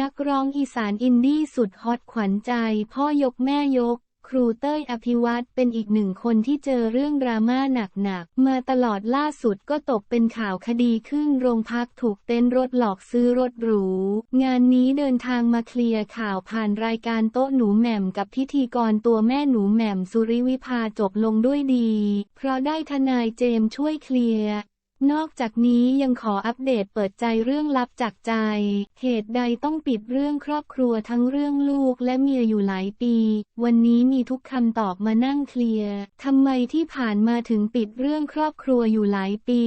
นักร้องอีสานอินดี้สุดฮอตขวัญใจ พ่อยกแม่ยก ครูเต้ยอภิวัตรเป็นอีกหนึ่งคนที่เจอเรื่องดราม่าหนักๆ มาตลอดล่าสุดก็ตกเป็นข่าวคดีขึ้นโรงพักถูกเต้นรถหลอกซื้อรถหรู งานนี้เดินทางมาเคลียร์ข่าวผ่านรายการโต๊ะหนูแหม่มกับพิธีกรตัวแม่หนูแหม่มสุริวิภาจบลงด้วยดี เพราะได้ทนายเจมช่วยเคลียร์ นอกจากนี้ยังขออัปเดตเปิดใจเรื่องลับจากใจ เหตุใดต้องปิดเรื่องครอบครัวทั้งเรื่องลูกและเมียอยู่หลายปี วันนี้มีทุกคำตอบมานั่งเคลียร์ทำไมที่ผ่านมาถึงปิดเรื่องครอบครัวอยู่หลายปี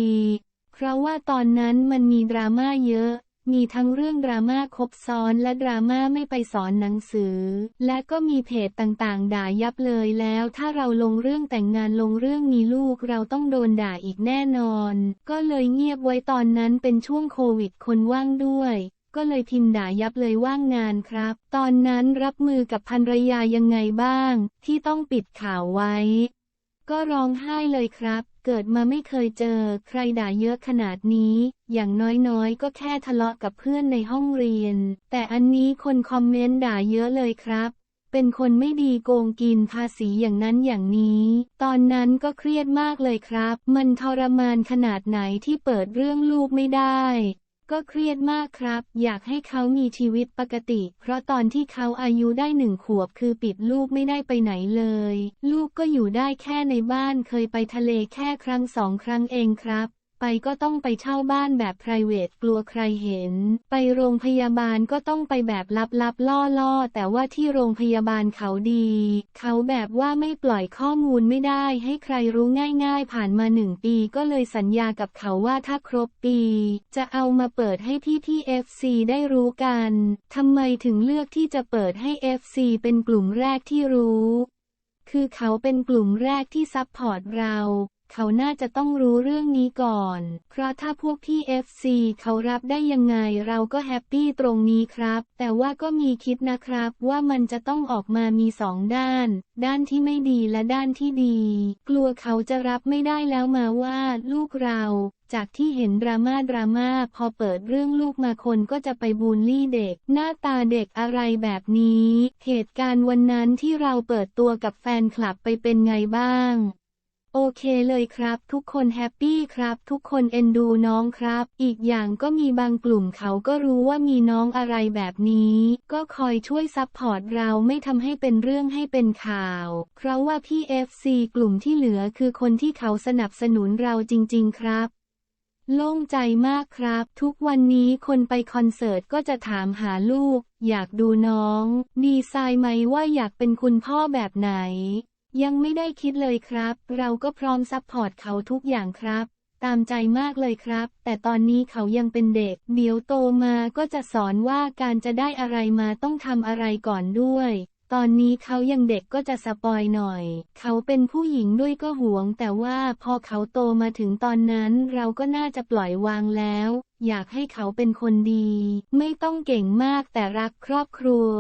เพราะว่าตอนนั้นมันมีดราม่าเยอะ มีทั้งเรื่องดราม่าคบซ้อนและดราม่าไม่ไปสอนหนังสือ และก็มีเพจต่างๆ ด่ายับเลยแล้วถ้าเราลงเรื่องแต่งงานลงเรื่องมีลูกเราต้องโดนด่าอีกแน่นอน ก็เลยเงียบไว้ตอนนั้นเป็นช่วงโควิดคนว่างด้วยก็เลยพิมพ์ด่ายับเลยว่างงานครับ ตอนนั้นรับมือกับภรรยายังไงบ้าง ที่ต้องปิดข่าวไว้ ก็ร้องไห้เลยครับ เกิดมาไม่เคยเจอ ใครด่าเยอะขนาดนี้ อย่างน้อยๆ ก็แค่ทะเลาะกับเพื่อนในห้องเรียน แต่อันนี้คนคอมเมนต์ด่าเยอะเลยครับ เป็นคนไม่ดีโกงกินภาษีอย่างนั้นอย่างนี้ ตอนนั้นก็เครียดมากเลยครับ มันทรมานขนาดไหนที่เปิดเรื่องลูกไม่ได้ ก็เครียดมากครับ อยากให้เขามีชีวิตปกติ เพราะตอนที่เขาอายุได้หนึ่งขวบคือปิดลูกไม่ได้ไปไหนเลย ลูกก็อยู่ได้แค่ในบ้านเคยไปทะเลแค่ครั้งสองครั้งเองครับ ไปก็ต้องไปเช่าบ้านแบบ p r i v a t กลัวใครเห็น ไปโรงพยาบาลก็ต้องไปแบบลับๆล่อๆ แต่ว่าที่โรงพยาบาลเขาดี เขาแบบว่าไม่ปล่อยข้อมูลไม่ได้ให้ใครรู้ง่ายๆ ผ่านมาหนึ่งปีก็เลยสัญญากับเขาว่าถ้าครบปี จะเอามาเปิดให้พี่ๆ FC ได้รู้กันทำไมถึงเลือกที่จะเปิดให้ FC เป็นกลุ่มแรกที่รู้ คือเขาเป็นกลุ่มแรกที่ซัพพอร์ตเรา เขาน่าจะต้องรู้เรื่องนี้ก่อน เพราะถ้าพวกพี่ FC เขารับได้ยังไงเราก็แฮปปี้ตรงนี้ครับ แต่ว่าก็มีคิดนะครับว่ามันจะต้องออกมามีสองด้าน ด้านที่ไม่ดีและด้านที่ดี กลัวเขาจะรับไม่ได้แล้วมาว่าลูกเรา จากที่เห็นดราม่าดราม่าพอเปิดเรื่องลูกมาคนก็จะไปบูลลี่เด็ก หน้าตาเด็กอะไรแบบนี้ เหตุการณ์วันนั้นที่เราเปิดตัวกับแฟนคลับไปเป็นไงบ้าง โอเคเลยครับ ทุกคนแฮปปี้ครับ ทุกคนเอ็นดูน้องครับ อีกอย่างก็มีบางกลุ่มเขาก็รู้ว่ามีน้องอะไรแบบนี้ ก็คอยช่วยซัพพอร์ตเราไม่ทำให้เป็นเรื่องให้เป็นข่าว เพราะว่าพี่ FC กลุ่มที่เหลือคือคนที่เขาสนับสนุนเราจริง ๆ ครับโล่งใจมากครับ ทุกวันนี้คนไปคอนเสิร์ตก็จะถามหาลูก อยากดูน้อง ดีไซน์ไหมว่าอยากเป็นคุณพ่อแบบไหน ยังไม่ได้คิดเลยครับ เราก็พร้อมซัพพอร์ตเขาทุกอย่างครับ ตามใจมากเลยครับ แต่ตอนนี้เขายังเป็นเด็ก เดี๋ยวโตมาก็จะสอนว่าการจะได้อะไรมาต้องทำอะไรก่อนด้วย ตอนนี้เขายังเด็กก็จะสปอยหน่อย เขาเป็นผู้หญิงด้วยก็หวง แต่ว่าพอเขาโตมาถึงตอนนั้นเราก็น่าจะปล่อยวางแล้ว อยากให้เขาเป็นคนดี ไม่ต้องเก่งมากแต่รักครอบครัว